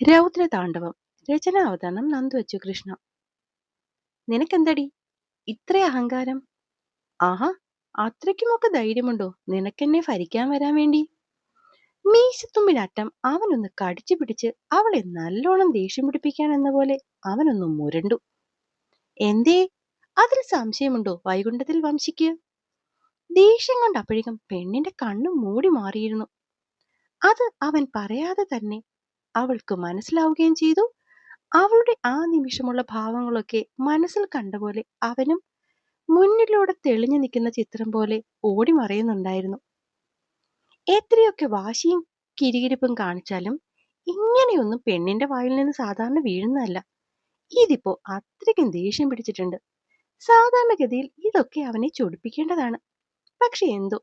രൗദ്രതാണ്ഡവം. രചന അവതരണം നന്ദു കൃഷ്ണ. നിനക്കെന്തടി? ഇത്ര അഹങ്കാരം? ആഹാ അത്രയ്ക്കുമൊക്കെ ധൈര്യമുണ്ടോ? നിനക്കെന്നെ ഭരിക്കാൻ വരാൻ വേണ്ടി? മീശത്തുമ്പിനറ്റം അവനൊന്ന് കടിച്ചു പിടിച്ച് അവളെ നല്ലോണം ദേഷ്യം പിടിപ്പിക്കാൻ എന്ന പോലെ അവനൊന്ന് മുരണ്ടു. എന്തേ? അതിൽ സംശയമുണ്ടോ വൈകുണ്ഠത്തിൽ വംശിക്ക്? ദേഷ്യം കൊണ്ട് അപ്പോഴേക്കും പെണ്ണിന്റെ കണ്ണു മൂടി മാറിയിരുന്നു. അത് അവൻ പറയാതെ തന്നെ അവൾക്ക് മനസ്സിലാവുകയും ചെയ്തു. അവളുടെ ആ നിമിഷമുള്ള ഭാവങ്ങളൊക്കെ മനസ്സിൽ കണ്ട പോലെ അവനും മുന്നിലൂടെ തെളിഞ്ഞു നിൽക്കുന്ന ചിത്രം പോലെ ഓടി മറയുന്നുണ്ടായിരുന്നു. എത്രയൊക്കെ വാശിയും കിരികിരിപ്പും കാണിച്ചാലും ഇങ്ങനെയൊന്നും പെണ്ണിന്റെ വായിൽ നിന്ന് സാധാരണ വീഴുന്നതല്ല. ഇതിപ്പോ അത്രയ്ക്കും ദേഷ്യം പിടിച്ചിട്ടുണ്ട്. സാധാരണഗതിയിൽ ഇതൊക്കെ അവനെ ചൊടിപ്പിക്കേണ്ടതാണ്. പക്ഷെ എന്തോ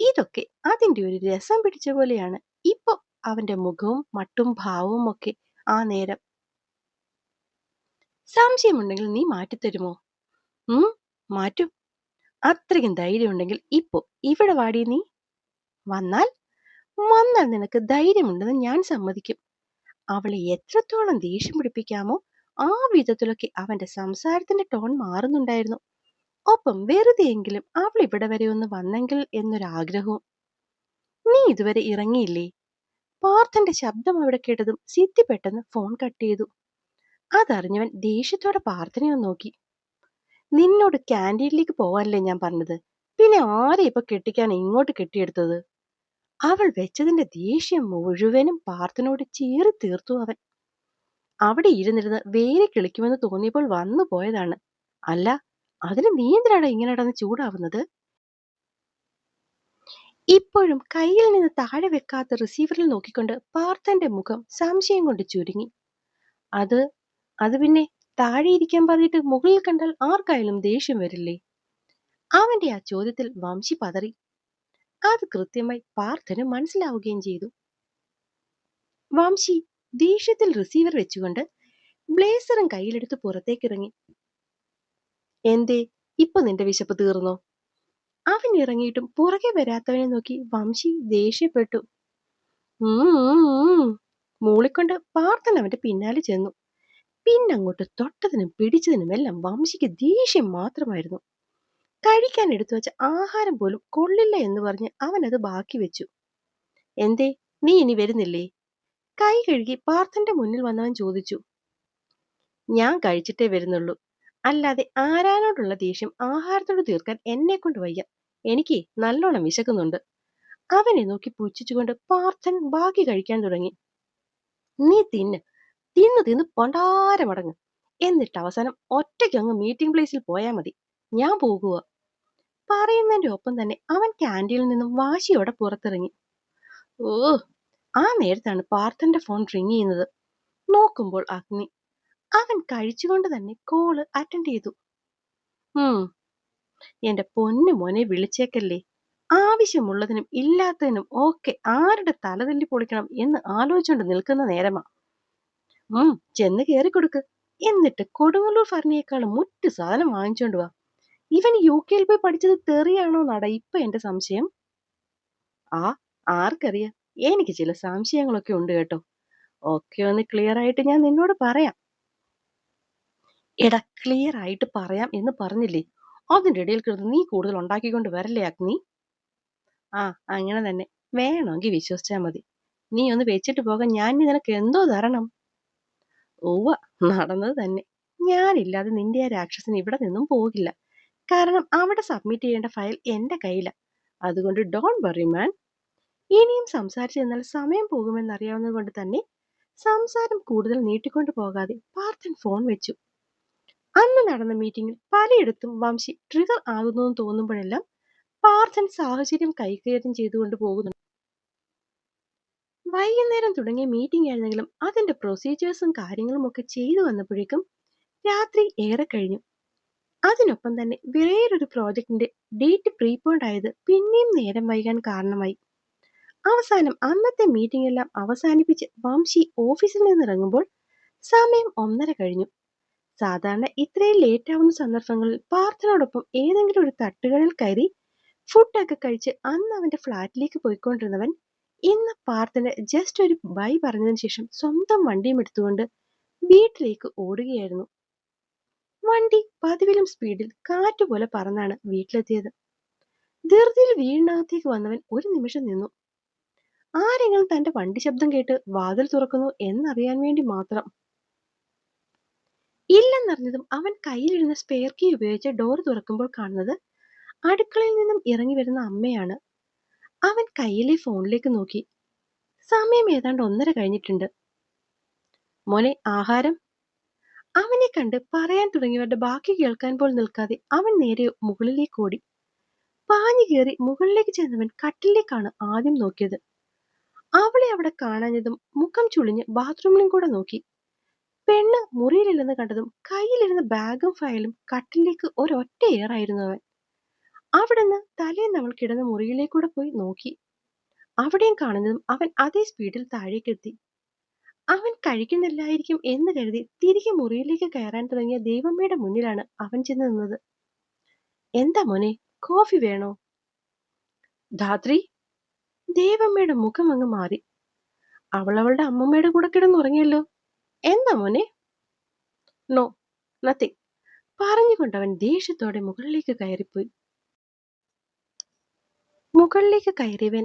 ഇതൊക്കെ അതിന്റെ ഒരു രസം പിടിച്ച പോലെയാണ്. ഇപ്പൊ അവന്റെ മുഖവും മട്ടും ഭാവവും ഒക്കെ ആ നേരം. സംശയമുണ്ടെങ്കിൽ നീ മാറ്റിത്തരുമോ? ഉം മാറ്റും. അത്രയ്ക്കും ധൈര്യം ഉണ്ടെങ്കിൽ ഇപ്പോ ഇവിടെ വാടി നീ. വന്നാൽ? വന്നാൽ നിനക്ക് ധൈര്യമുണ്ടെന്ന് ഞാൻ സമ്മതിക്കും. അവളെ എത്രത്തോളം ദേഷ്യം പിടിപ്പിക്കാമോ ആ വിധത്തിലൊക്കെ അവന്റെ സംസാരത്തിന്റെ ടോൺ മാറുന്നുണ്ടായിരുന്നു. ഒപ്പം വെറുതെയെങ്കിലും അവൾ ഇവിടെ വരെ ഒന്ന് വന്നെങ്കിൽ എന്നൊരാഗ്രഹവും. നീ ഇതുവരെ ഇറങ്ങിയില്ലേ? പാർത്ഥന്റെ ശബ്ദം അവിടെ കേട്ടതും സിദ്ധി പെട്ടെന്ന് ഫോൺ കട്ട് ചെയ്തു. അതറിഞ്ഞവൻ ദേഷ്യത്തോടെ പാർത്ഥനെ നോക്കി. നിന്നോട് ക്യാന്റീനിലേക്ക് പോവാനല്ലേ ഞാൻ പറഞ്ഞത്? പിന്നെ ആരെ ഇപ്പൊ കെട്ടിക്കാൻ ഇങ്ങോട്ട് കെട്ടിയെടുത്തത്? അവൾ വെച്ചതിന്റെ ദേഷ്യം മുഴുവനും പാർത്ഥനോട് ചീറി തീർത്തു അവൻ. അവിടെ ഇരുന്നിരുന്ന് വേരെ കിളിക്കുമെന്ന് തോന്നിയപ്പോൾ വന്നു പോയതാണ്. അല്ല അതിന് നീ എന്തിനാണ് ഇങ്ങനെ ചൂടാവുന്നത്? ഇപ്പോഴും കയ്യിൽ നിന്ന് താഴെ വെക്കാത്ത റിസീവറിൽ നോക്കിക്കൊണ്ട് പാർത്ഥന്റെ മുഖം സംശയം കൊണ്ട് ചുരുങ്ങി. അത് അത് പിന്നെ താഴെ ഇരിക്കാൻ പറഞ്ഞിട്ട് മുകളിൽ കണ്ടാൽ ആർക്കായാലും ദേഷ്യം വരില്ലേ? അവന്റെ ആ ചോദ്യത്തിൽ വംശി പതറി. അത് കൃത്യമായി പാർത്ഥന് മനസ്സിലാവുകയും ചെയ്തു. വംശി ദേഷ്യത്തിൽ റിസീവർ വെച്ചുകൊണ്ട് ബ്ലേസറും കയ്യിലെടുത്ത് പുറത്തേക്കിറങ്ങി. എന്തേ ഇപ്പൊ നിന്റെ വിശപ്പ് തീർന്നോ? അവൻ ഇറങ്ങിയിട്ടും പുറകെ വരാത്തവനെ നോക്കി വംശി ദേഷ്യപ്പെട്ടു. മൂളിക്കൊണ്ട് പാർത്ഥൻ അവന്റെ പിന്നാലെ ചെന്നു. പിന്നങ്ങോട്ട് തൊട്ടതിനും പിടിച്ചതിനും എല്ലാം വംശിക്ക് ദേഷ്യം മാത്രമായിരുന്നു. കഴിക്കാൻ എടുത്തു വെച്ച ആഹാരം പോലും കൊള്ളില്ല എന്ന് പറഞ്ഞ് അവൻ അത് ബാക്കി വെച്ചു. എന്തേ നീ ഇനി വരുന്നില്ലേ? കൈ കഴുകി പാർത്ഥന്റെ മുന്നിൽ വന്നവൻ ചോദിച്ചു. ഞാൻ കഴിച്ചിട്ടേ വരുന്നുള്ളൂ. അല്ലാതെ ആരാനോടുള്ള ദേഷ്യം ആഹാരത്തോട് തീർക്കാൻ എന്നെ കൊണ്ട് വയ്യ. എനിക്ക് നല്ലോണം വിശക്കുന്നുണ്ട്. അവനെ നോക്കി പുച്ഛിച്ചുകൊണ്ട് പാർത്ഥൻ ബാക്കി കഴിക്കാൻ തുടങ്ങി. നീ തിന്ന്. തിന്ന് തിന്ന് പൊണ്ടാരമടങ്ങ്. എന്നിട്ട് അവസാനം ഒറ്റയ്ക്ക് അങ്ങ് മീറ്റിംഗ് പ്ലേസിൽ പോയാൽ മതി. ഞാൻ പോകുക പറയുന്നതിന്റെ ഒപ്പം തന്നെ അവൻ ക്യാന്റീനിൽ നിന്നും വാശിയോടെ പുറത്തിറങ്ങി. ഓ ആ നേരത്താണ് പാർത്ഥന്റെ ഫോൺ റിങ് ചെയ്യുന്നത്. നോക്കുമ്പോൾ അഗ്നി. അവൻ കഴിച്ചുകൊണ്ട് തന്നെ കോൾ അറ്റൻഡ് ചെയ്തു. ഉം എന്റെ പൊന്നു മോനെ വിളിച്ചേക്കല്ലേ. ആവശ്യമുള്ളതിനും ഇല്ലാത്തതിനും ഒക്കെ ആരുടെ തലതല്ലി പൊളിക്കണം എന്ന് ആലോചിച്ചുകൊണ്ട് നിൽക്കുന്ന നേരമാ. ഉം ചെന്ന് കയറി കൊടുക്ക്. എന്നിട്ട് കൊടുങ്ങല്ലൂർ ഫർണിയേക്കാളും മുറ്റു സാധനം വാങ്ങിച്ചോണ്ട് വാ. ഇവൻ യു കെയിൽ പോയി പഠിച്ചത് തെറിയാണോ നട ഇപ്പൊ എന്റെ സംശയം? ആ ആർക്കറിയാം. എനിക്ക് ചില സംശയങ്ങളൊക്കെ ഉണ്ട് കേട്ടോ. ഒക്കെ ഒന്ന് ക്ലിയർ ആയിട്ട് ഞാൻ നിന്നോട് പറയാം. എടാ ക്ലിയർ ആയിട്ട് പറയാം എന്ന് പറഞ്ഞില്ലേ? അതിന്റെ ഇടയിൽ കിടന്ന് നീ കൂടുതൽ ഉണ്ടാക്കിക്കൊണ്ട് വരല്ലേ അഗ്നി? ആ അങ്ങനെ തന്നെ. വേണമെങ്കിൽ വിശ്വസിച്ചാൽ മതി. നീ ഒന്ന് വെച്ചിട്ട് പോകാൻ ഞാൻ നിനക്ക് എന്തോ തരണം. ഓവ നടന്നത് തന്നെ. ഞാനില്ലാതെ നിന്റെ ആ രാക്ഷസൻ ഇവിടെ നിന്നും പോകില്ല. കാരണം അവിടെ സബ്മിറ്റ് ചെയ്യേണ്ട ഫയൽ എന്റെ കയ്യില. അതുകൊണ്ട് ഡോൺ വറി മാൻ ഇനിയും സംസാരിച്ചു എന്നാൽ സമയം പോകുമെന്നറിയാവുന്നത് കൊണ്ട് തന്നെ സംസാരം കൂടുതൽ നീട്ടിക്കൊണ്ടു പോകാതെ പാർത്ഥൻ ഫോൺ വെച്ചു. അന്ന് നടന്ന മീറ്റിംഗിൽ പലയിടത്തും വംശി ട്രിഗർ ആകുന്നു തോന്നുമ്പോഴെല്ലാം പാർത്ഥൻ സാഹചര്യം കൈകയറ്റം ചെയ്തുകൊണ്ട് പോകുന്നു വൈകുന്നേരം തുടങ്ങിയ മീറ്റിംഗ് ആയിരുന്നെങ്കിലും അതിന്റെ പ്രൊസീജിയേഴ്സും കാര്യങ്ങളും ഒക്കെ ചെയ്തു വന്നപ്പോഴേക്കും രാത്രി ഏറെ കഴിഞ്ഞു. അതിനൊപ്പം തന്നെ വേറൊരു പ്രോജക്റ്റിന്റെ ഡേറ്റ് പ്രീപോണ്ട് ആയത് പിന്നെയും നേരം വൈകാൻ കാരണമായി. അവസാനം അന്നത്തെ മീറ്റിംഗ് എല്ലാം അവസാനിപ്പിച്ച് വംശി ഓഫീസിൽ നിന്ന് ഇറങ്ങുമ്പോൾ സമയം ഒന്നര കഴിഞ്ഞു. സാധാരണ ഇത്രയും ലേറ്റ് ആവുന്ന സന്ദർഭങ്ങളിൽ പാർത്ഥനോടൊപ്പം ഏതെങ്കിലും ഒരു തട്ടുകളിൽ കയറി ഫുഡൊക്കെ കഴിച്ച് അന്ന് അവന്റെ ഫ്ലാറ്റിലേക്ക് പോയിക്കൊണ്ടിരുന്നവൻ ഇന്ന് പാർത്ഥന് ജസ്റ്റ് ഒരു ബൈ പറഞ്ഞതിന് ശേഷം സ്വന്തം വണ്ടിയും എടുത്തുകൊണ്ട് വീട്ടിലേക്ക് ഓടുകയായിരുന്നു. വണ്ടി പതിവിലും സ്പീഡിൽ കാറ്റുപോലെ പറന്നാണ് വീട്ടിലെത്തിയത്. ധൃതിയിൽ വീടിനകത്തേക്ക് വന്നവൻ ഒരു നിമിഷം നിന്നു. ആരെങ്കിലും തന്റെ വണ്ടി ശബ്ദം കേട്ട് വാതിൽ തുറക്കുന്നു എന്നറിയാൻ വേണ്ടി മാത്രം ഇല്ലെന്നറിഞ്ഞതും അവൻ കയ്യിലിരുന്ന സ്പെയർ കീ ഉപയോഗിച്ച് ഡോർ തുറക്കുമ്പോൾ കാണുന്നത് അടുക്കളയിൽ നിന്നും ഇറങ്ങി വരുന്ന അമ്മയാണ്. അവൻ കയ്യിലെ ഫോണിലേക്ക് നോക്കി. സമയം ഏതാണ്ട് ഒന്നര കഴിഞ്ഞിട്ടുണ്ട്. മോനെ ആഹാരം? അവനെ കണ്ട് പറയാൻ തുടങ്ങിയവരുടെ ബാക്കി കേൾക്കാൻ പോലും നിൽക്കാതെ അവൻ നേരെ മുകളിലേക്ക് ഓടി. പാഞ്ഞു കയറി മുകളിലേക്ക് ചെന്നവൻ കട്ടിലേക്കാണ് ആദ്യം നോക്കിയത്. അവളെ അവിടെ കാണാഞ്ഞതും മുഖം ചുളിഞ്ഞ് ബാത്റൂമിലും കൂടെ നോക്കി. പെണ്ണ് മുറിയിലില്ലെന്ന് കണ്ടതും കയ്യിലിരുന്ന ബാഗും ഫയലും കട്ടിലേക്ക് ഒരൊറ്റ ഏറായിരുന്നു അവൻ. അവിടുന്ന് തലേന്ന് അവൾ കിടന്ന മുറിയിലേക്കൂടെ പോയി നോക്കി. അവിടെയും കാണുന്നതും അവൻ അതേ സ്പീഡിൽ താഴേക്കെത്തി അവൻ കഴിക്കുന്നില്ലായിരിക്കും എന്ന് കരുതി തിരികെ മുറിയിലേക്ക് കയറാൻ തുടങ്ങിയ ദൈവമ്മയുടെ മുന്നിലാണ് അവൻ ചെന്ന് നിന്നത്. എന്താ മോനെ കോഫി വേണോ? ധാത്രി. ദേവമ്മയുടെ മുഖം അങ്ങ് മാറി. അവൾ അവളുടെ അമ്മമ്മയുടെ കൂടെ കിടന്നുറങ്ങിയല്ലോ. എന്താ മോനെ? നോ നത്തിങ് പറഞ്ഞുകൊണ്ട് അവൻ ദേഷ്യത്തോടെ മുകളിലേക്ക് കയറിപ്പോയി. മുകളിലേക്ക് കയറിയവൻ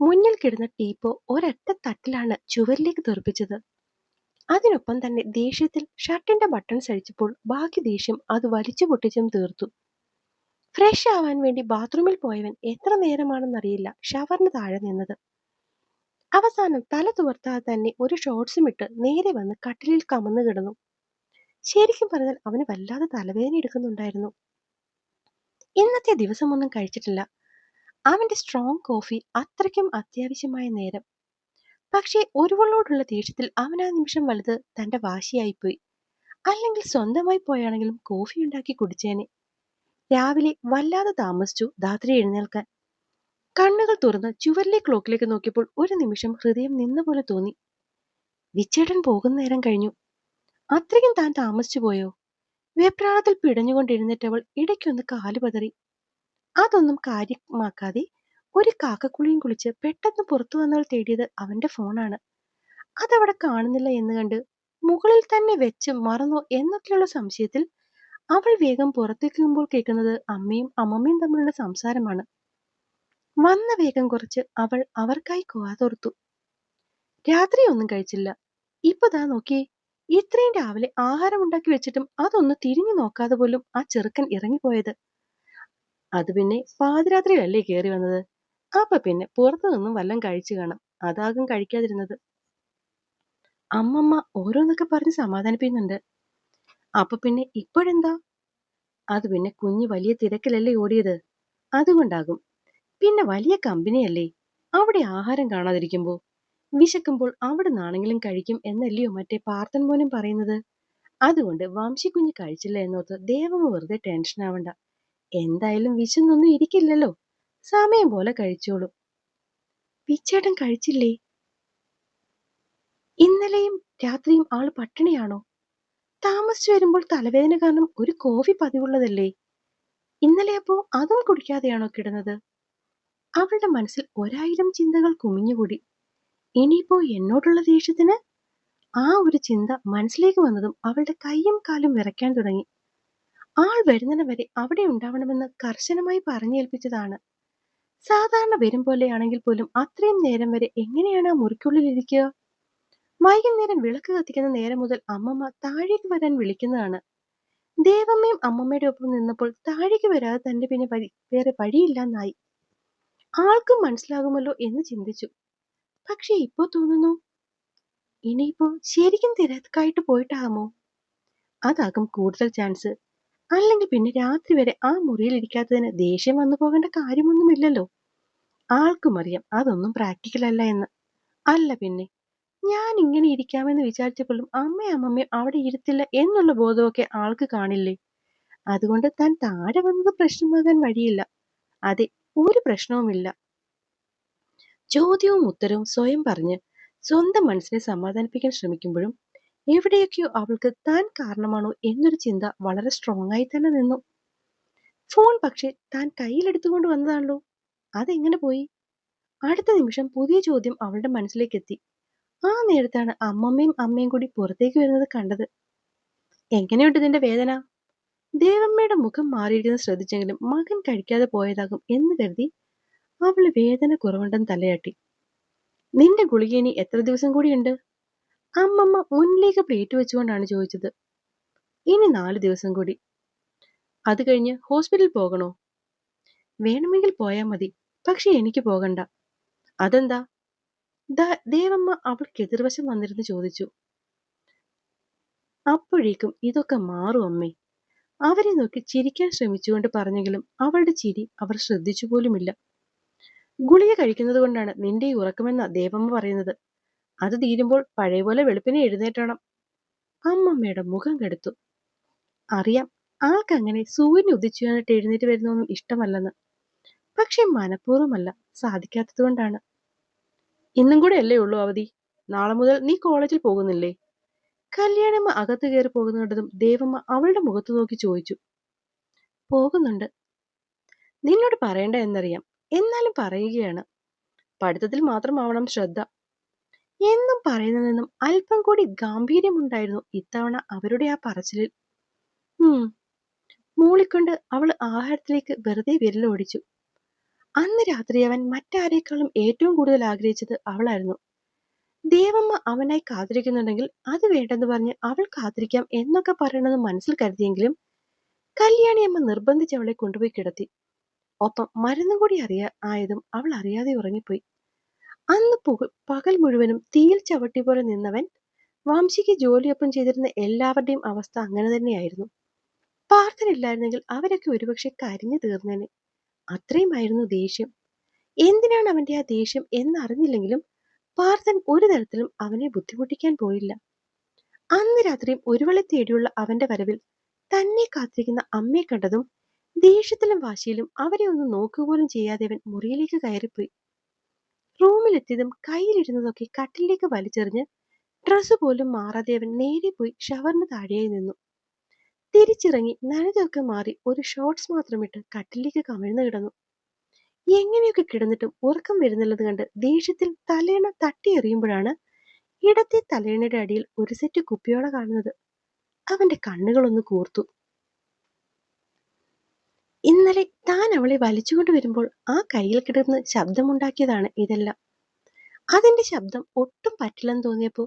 മുന്നിൽ കിടന്ന ടീപ്പോ ഒരൊറ്റ തട്ടിലാണ് ചുവരിലേക്ക് തെറിപ്പിച്ചത്. അതിനൊപ്പം തന്നെ ദേഷ്യത്തിൽ ഷർട്ടിന്റെ ബട്ടൺ സഴിച്ചപ്പോൾ ബാക്കി ദേഷ്യം അത് വലിച്ചു പൊട്ടിച്ചും തീർത്തു. ഫ്രഷ് ആവാൻ വേണ്ടി ബാത്റൂമിൽ പോയവൻ എത്ര നേരമാണെന്നറിയില്ല ഷവറിന് താഴെ നിന്നത്. അവസാനം തല തുവർത്താതെ തന്നെ ഒരു ഷോർട്സും ഇട്ട് നേരെ വന്ന് കട്ടിലിൽ കമന്നു കിടന്നു. ശരിക്കും പറഞ്ഞാൽ അവന് വല്ലാതെ തലവേദന എടുക്കുന്നുണ്ടായിരുന്നു. ഇന്നത്തെ ദിവസമൊന്നും കഴിച്ചിട്ടില്ല. അവന്റെ സ്ട്രോങ് കോഫി അത്രയ്ക്കും അത്യാവശ്യമായ നേരം. പക്ഷേ ഒരുവളോടുള്ള ദേഷ്യത്തിൽ അവൻ ആ നിമിഷം വലുത് തന്റെ വാശിയായിപ്പോയി. അല്ലെങ്കിൽ സ്വന്തമായി പോയാണെങ്കിലും കോഫി ഉണ്ടാക്കി കുടിച്ചേനെ. രാവിലെ വല്ലാതെ താമസിച്ചു ധാത്രി എഴുന്നേൽക്കാൻ. കണ്ണുകൾ തുറന്ന് ചുവരിലെ ക്ലോക്കിലേക്ക് നോക്കിയപ്പോൾ ഒരു നിമിഷം ഹൃദയം നിന്ന പോലെ തോന്നി. വിച്ചേട്ടൻ പോകുന്ന നേരം കഴിഞ്ഞു. അത്രയ്ക്കും താൻ താമസിച്ചു പോയോ? വെപ്രാളത്തിൽ എഴുന്നേറ്റവൾ ഇടയ്ക്കൊന്ന് കാൽ പതറി. അതൊന്നും കാര്യമാക്കാതെ ഒരു കാക്കക്കുളിയും കുളിച്ച് പെട്ടെന്ന് പുറത്തു വന്നവൾ തേടിയത് അവന്റെ ഫോണാണ്. അതവിടെ കാണുന്നില്ല എന്ന് കണ്ട് മുകളിൽ തന്നെ വെച്ച് മറന്നോ എന്നൊക്കെയുള്ള സംശയത്തിൽ അവൾ വേഗം പുറത്തേക്കുമ്പോൾ കേൾക്കുന്നത് അമ്മയും അമ്മമ്മയും തമ്മിലുള്ള സംസാരമാണ്. വന്ന വേഗം കുറച്ച് അവൾ അവർക്കായി കാതോർത്തു രാത്രി ഒന്നും കഴിച്ചില്ല. ഇപ്പൊ ദാ നോക്കിയേ ഇത്രയും രാവിലെ ആഹാരം ഉണ്ടാക്കി വെച്ചിട്ടും അതൊന്ന് തിരിഞ്ഞു നോക്കാതെ പോലും ആ ചെറുക്കൻ ഇറങ്ങിപ്പോയത്. അത് പിന്നെ പാതിരാത്രിയിലല്ലേ കയറി വന്നത്? അപ്പൊ പിന്നെ പുറത്തു നിന്നും വല്ലം കഴിച്ചു കാണാം. അതാകും കഴിക്കാതിരുന്നത്. അമ്മമ്മ ഓരോന്നൊക്കെ പറഞ്ഞ് സമാധാനിപ്പിക്കുന്നുണ്ട്. അപ്പൊ പിന്നെ ഇപ്പോഴെന്താ? അത് പിന്നെ കുഞ്ഞ് വലിയ തിരക്കിലല്ലേ ഓടിയത്. അതുകൊണ്ടാകും. പിന്നെ വലിയ കമ്പനിയല്ലേ? അവിടെ ആഹാരം കാണാതിരിക്കുമ്പോ? വിശക്കുമ്പോൾ അവിടെ നാണെങ്കിലും കഴിക്കും എന്നല്ലയോ മറ്റേ പാർത്തൻ മോനും പറയുന്നത്? അതുകൊണ്ട് വംശിക്കുഞ്ഞ് കഴിച്ചില്ല എന്നോർത്ത് ദേവമ്മ വെറുതെ ടെൻഷൻ ആവണ്ട. എന്തായാലും വിശന്നൊന്നും ഇരിക്കില്ലല്ലോ. സമയം പോലെ കഴിച്ചോളും. പിച്ചേട്ടൻ കഴിച്ചില്ലേ? ഇന്നലെയും രാത്രിയും ആൾ പട്ടിണിയാണോ? താമസിച്ചു വരുമ്പോൾ തലവേദന കാരണം ഒരു കോഫി പതിവുള്ളതല്ലേ? ഇന്നലെ അപ്പോ അതും കുടിക്കാതെയാണോ കിടന്നത്? അവളുടെ മനസ്സിൽ ഒരായിരം ചിന്തകൾ കുമിഞ്ഞുകൂടി. ഇനിയിപ്പോ എന്നോടുള്ള ദേഷ്യത്തിന്? ആ ഒരു ചിന്ത മനസ്സിലേക്ക് വന്നതും അവളുടെ കൈയും കാലും വിറയ്ക്കാൻ തുടങ്ങി. ആൾ വരുന്നതിന് വരെ അവിടെ ഉണ്ടാവണമെന്ന് കർശനമായി പറഞ്ഞേൽപ്പിച്ചതാണ്. സാധാരണ വരും പോലെയാണെങ്കിൽ പോലും അത്രയും നേരം വരെ എങ്ങനെയാണ് ആ മുറിക്കുള്ളിൽ ഇരിക്കുക? വൈകുന്നേരം വിളക്ക് കത്തിക്കുന്ന നേരം മുതൽ അമ്മമ്മ താഴേക്ക് വരാൻ വിളിക്കുന്നതാണ്. ദേവമ്മയും അമ്മമ്മയുടെ ഒപ്പം നിന്നപ്പോൾ താഴേക്ക് വരാതെ തന്റെ പിന്നെ വേറെ വഴിയില്ലെന്നായി. ആൾക്കും മനസ്സിലാകുമല്ലോ എന്ന് ചിന്തിച്ചു. പക്ഷെ ഇപ്പോ തോന്നുന്നു ഇനിയിപ്പോ ശരിക്കും തിരക്കായിട്ട് പോയിട്ടാകുമോ? അതാകും കൂടുതൽ ചാൻസ് അല്ലെങ്കിൽ പിന്നെ രാത്രി വരെ ആ മുറിയിൽ ഇരിക്കാത്തതിന് ദേഷ്യം വന്നു പോകേണ്ട കാര്യമൊന്നുമില്ലല്ലോ. ആൾക്കും അറിയാം അതൊന്നും പ്രാക്ടിക്കൽ അല്ല എന്ന്. അല്ല പിന്നെ ഞാൻ ഇങ്ങനെ ഇരിക്കാമെന്ന് വിചാരിച്ചപ്പോഴും അമ്മയും അമ്മമ്മയും അവിടെ ഇരുത്തില്ല എന്നുള്ള ബോധമൊക്കെ ആൾക്ക് കാണില്ലേ? അതുകൊണ്ട് താൻ താഴെ വന്നത് പ്രശ്നമാകാൻ വഴിയില്ല. അതെ ഒരു പ്രശ്നവുമില്ല. ചോദ്യവും ഉത്തരവും സ്വയം പറഞ്ഞ് സ്വന്തം മനസ്സിനെ സമാധാനിപ്പിക്കാൻ ശ്രമിക്കുമ്പോഴും എവിടെയൊക്കെയോ അവൾക്ക് താൻ കാരണമാണോ എന്നൊരു ചിന്ത വളരെ സ്ട്രോങ് ആയി തന്നെ നിന്നു. ഫോൺ പക്ഷെ താൻ കയ്യിലെടുത്തുകൊണ്ട് വന്നതാണല്ലോ. അതെങ്ങനെ പോയി? അടുത്ത നിമിഷം പുതിയ ചോദ്യം അവളുടെ മനസ്സിലേക്ക് എത്തി ആ നേരത്താണ് അമ്മമ്മയും അമ്മയും കൂടി പുറത്തേക്ക് വരുന്നത് കണ്ടത്. എങ്ങനെയുണ്ട് ഇതിന്റെ വേദന? ദേവമ്മയുടെ മുഖം മാറിയിരിക്കുന്നത് ശ്രദ്ധിച്ചെങ്കിലും മകൻ കഴിക്കാതെ പോയതാകും എന്ന് കരുതി അവൾ വേദന കുറവുണ്ടെന്ന് തലയാട്ടി. നിന്റെ ഗുളിക ഇനി എത്ര ദിവസം കൂടിയുണ്ട്? അമ്മമ്മ മുന്നിലേക്ക് പ്ലേറ്റ് വെച്ചുകൊണ്ടാണ് ചോദിച്ചത്. ഇനി നാല് ദിവസം കൂടി. അത് കഴിഞ്ഞ് ഹോസ്പിറ്റലിൽ പോകണോ? വേണമെങ്കിൽ പോയാൽ മതി പക്ഷെ എനിക്ക് പോകണ്ട. അതെന്താ? ദേവമ്മ അവൾക്ക് എതിർവശം വന്നിരുന്ന് ചോദിച്ചു. അപ്പോഴേക്കും ഇതൊക്കെ മാറും അമ്മേ. അവരെ നോക്കി ചിരിക്കാൻ ശ്രമിച്ചുകൊണ്ട് പറഞ്ഞെങ്കിലും അവളുടെ ചിരി അവർ ശ്രദ്ധിച്ചു പോലുമില്ല ഗുളിക കഴിക്കുന്നത് കൊണ്ടാണ് നിന്റെ ഈ ഉറക്കമെന്ന ദേവമ്മ പറയുന്നത്. അത് തീരുമ്പോൾ പഴയ പോലെ വെളുപ്പിനെ എഴുന്നേറ്റണം. അമ്മമ്മയുടെ മുഖം കെടുത്തു. അറിയാം ആൾക്കങ്ങനെ സൂര്യൻ ഉദിച്ചു എന്നിട്ട് എഴുന്നേറ്റ് വരുന്നൊന്നും ഇഷ്ടമല്ലെന്ന്. പക്ഷെ മനഃപൂർവമല്ല സാധിക്കാത്തത് കൊണ്ടാണ്. ഇന്നും കൂടെ അല്ലേ ഉള്ളൂ അവധി? നാളെ മുതൽ നീ കോളേജിൽ പോകുന്നില്ലേ? കല്യാണമ്മ അകത്ത് കയറി പോകുന്ന കണ്ടതും ദേവമ്മ അവളുടെ മുഖത്ത് നോക്കി ചോദിച്ചു. പോകുന്നുണ്ട്. നിന്നോട് പറയണ്ട എന്നറിയാം. എന്നാലും പറയുകയാണ്. പഠിത്തത്തിൽ മാത്രമാവണം ശ്രദ്ധ. എന്നും പറയുന്നതെന്നും അല്പം കൂടി ഗാംഭീര്യമുണ്ടായിരുന്നു ഇത്തവണ അവരുടെ ആ പറച്ചിലിൽ. ഉം. മൂളിക്കൊണ്ട് അവൾ ആഹാരത്തിലേക്ക് വെറുതെ വിരലോടിച്ചു. അന്ന് രാത്രി അവൻ മറ്റാരേക്കാളും ഏറ്റവും കൂടുതൽ ആഗ്രഹിച്ചത് അവളായിരുന്നു. ദേവമ്മ അവനായി കാത്തിരിക്കുന്നുണ്ടെങ്കിൽ അത് വേണ്ടെന്ന് പറഞ്ഞ് അവൾ കാത്തിരിക്കാം എന്നൊക്കെ പറയണമെന്ന് മനസ്സിൽ കരുതിയെങ്കിലും കല്യാണിയമ്മ നിർബന്ധിച്ച് അവളെ കൊണ്ടുപോയി കിടത്തി. ഒപ്പം മരുന്നും കൂടി അറിയാ ആയതും അവൾ അറിയാതെ ഉറങ്ങിപ്പോയി. അന്ന് പുക പകൽ മുഴുവനും തീയിൽ ചവിട്ടി പോലെ നിന്നവൻ വംശിക്ക് ജോലിയൊപ്പം ചെയ്തിരുന്ന എല്ലാവരുടെയും അവസ്ഥ അങ്ങനെ തന്നെയായിരുന്നു. പാർത്ഥനില്ലായിരുന്നെങ്കിൽ അവരൊക്കെ ഒരുപക്ഷെ കരിഞ്ഞു തീർന്നേനെ. അത്രയുമായിരുന്നു ദേഷ്യം. എന്തിനാണ് അവന്റെ ആ ദേഷ്യം എന്നറിഞ്ഞില്ലെങ്കിലും പാർത്ഥൻ ഒരു തരത്തിലും അവനെ ബുദ്ധിമുട്ടിക്കാൻ പോയില്ല. അന്ന് രാത്രിയും ഒരുവളെ തേടിയുള്ള അവന്റെ വരവിൽ തന്നെ കാത്തിരിക്കുന്ന അമ്മയെ കണ്ടതും ദേഷ്യത്തിലും വാശിയിലും അവരെ ഒന്ന് നോക്കുപോലും ചെയ്യാതെ അവൻ മുറിയിലേക്ക് കയറിപ്പോയി. റൂമിലെത്തിയതും കയ്യിലിരുന്നതൊക്കെ കട്ടിലേക്ക് വലിച്ചെറിഞ്ഞ് ഡ്രസ്സ് പോലും മാറാതെ അവൻ നേരെ പോയി ഷവറിന് താഴെയായി നിന്നു. തിരിച്ചിറങ്ങി നനതൊക്കെ മാറി ഒരു ഷോർട്സ് മാത്രമിട്ട് കട്ടിലേക്ക് കമിഴ്ന്നു കിടന്നു. എങ്ങനെയൊക്കെ കിടന്നിട്ടും ഉറക്കം വരുന്നുള്ളത് കണ്ട് ദേഷ്യത്തിൽ തലേണ തട്ടിയെറിയുമ്പോഴാണ് ഇടത്തെ തലേണയുടെ അടിയിൽ ഒരു സെറ്റ് കുപ്പിയോള കാണുന്നത്. അവന്റെ കണ്ണുകളൊന്ന് കൂർത്തു. ഇന്നലെ താൻ അവളെ വലിച്ചുകൊണ്ട് വരുമ്പോൾ ആ കയ്യിൽ കിടന്ന് ശബ്ദമുണ്ടാക്കിയതാണ് ഇതെല്ലാം. അതിന്റെ ശബ്ദം ഒട്ടും പറ്റില്ലെന്ന് തോന്നിയപ്പോ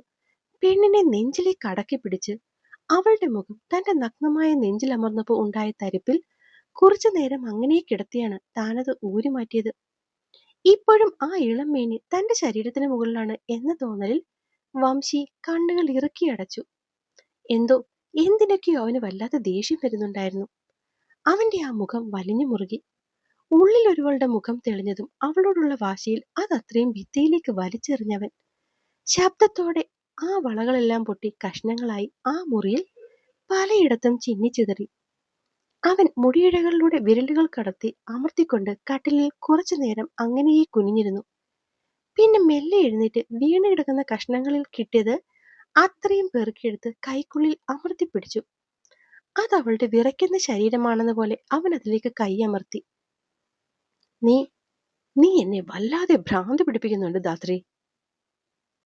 പെണ്ണിനെ നെഞ്ചിലേക്ക് അടക്കി പിടിച്ച് അവളുടെ മുഖം തന്റെ നഗ്നമായ നെഞ്ചിൽ അമർന്നപ്പോൾ ഉണ്ടായ തരിപ്പിൽ കുറച്ചു നേരം അങ്ങനെ കിടത്തിയാണ് താനത് ഊരി മാറ്റിയത്. ഇപ്പോഴും ആ ഇളം മേനി തന്റെ ശരീരത്തിന് മുകളിലാണ് എന്ന തോന്നലിൽ വംശി കണ്ണുകൾ ഇറുക്കി അടച്ചു. എന്തോ എന്തിനൊക്കെയോ അവന് വല്ലാത്ത ദേഷ്യം വരുന്നുണ്ടായിരുന്നു. അവന്റെ ആ മുഖം വലിഞ്ഞു മുറുകി. ഉള്ളിൽ ഒരുവളുടെ മുഖം തെളിഞ്ഞതും അവളോടുള്ള വാശിയിൽ അതത്രയും ഭിത്തിയിലേക്ക് വലിച്ചെറിഞ്ഞവൻ. ശബ്ദത്തോടെ ആ വളകളെല്ലാം പൊട്ടി കഷ്ണങ്ങളായി ആ മുറിയിൽ പലയിടത്തും ചിന്നിച്ചിതറി അവൻ മുടിയിഴകളിലൂടെ വിരലുകൾ കടത്തി അമർത്തിക്കൊണ്ട് കട്ടിലിൽ കുറച്ചു നേരം അങ്ങനെയേ കുനിഞ്ഞിരുന്നു. പിന്നെ മെല്ലെ എഴുന്നേറ്റ് വീണ് കിടക്കുന്ന കഷ്ണങ്ങളിൽ കിട്ടിയത് അത്രയും പെറുക്കിയെടുത്ത് കൈക്കുള്ളിൽ അമർത്തി പിടിച്ചു. അത് അവളുടെ വിറയ്ക്കുന്ന ശരീരമാണെന്ന പോലെ അവൻ അതിലേക്ക് കൈയമർത്തി നീ നീ എന്നെ വല്ലാതെ ഭ്രാന്ത് പിടിപ്പിക്കുന്നുണ്ട് ധാത്രി